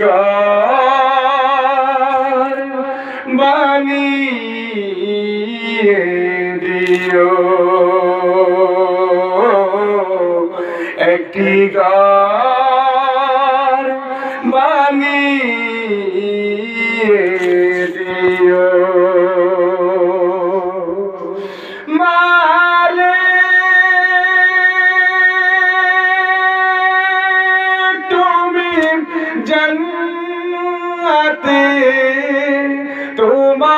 ঘর বানিয়ে দিও। একটি গার বানিয়ে দিও।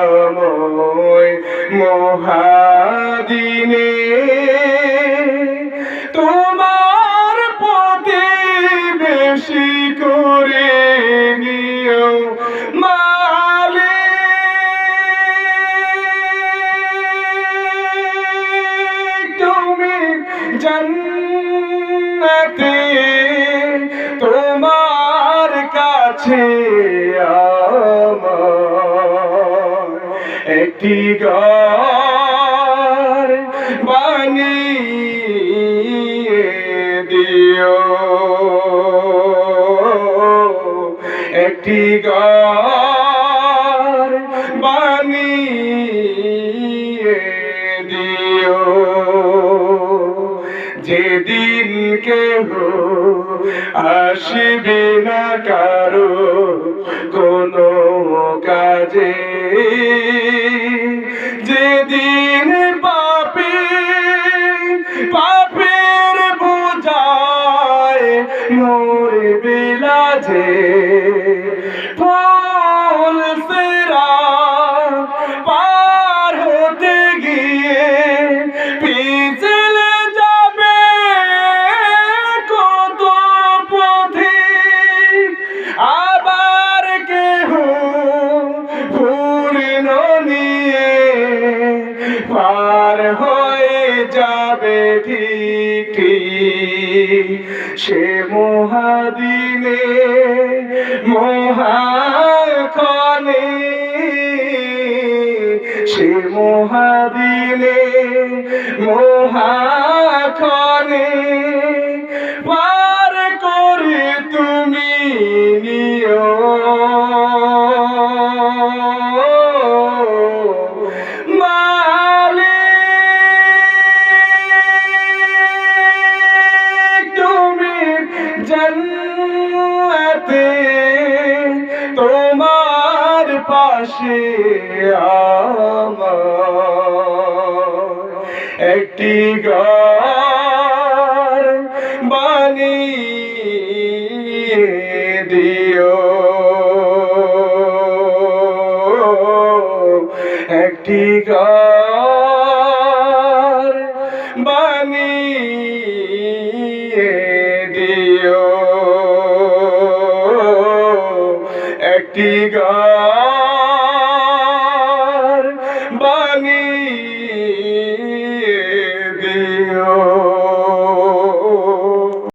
বিভীষিকাময় মহাদিনে তোমার পথে বেশি করে নিও মালিক তুমি জন্নতে তোমার কাছে আমার একটি ঘর বানিয়ে দিও। একটি ঘর বানিয়ে দিও। যেদিন কেহ আসবে না কারও কোনো কাজে মোরে বিলাজে ফুল সেরা পার হতে গিয়ে পিছলে যাবে কত পথে। আবার কেহ পূর্ণ নিয়ে পার হয়ে যাবে ঠিক সে মহাদিনে মহাকনে সে মহাদিনে মহাক্ষণে জন্নতে তোমার পাশে একটি ঘর বানিয়ে দিও। একটি ঘর দিও একটি গান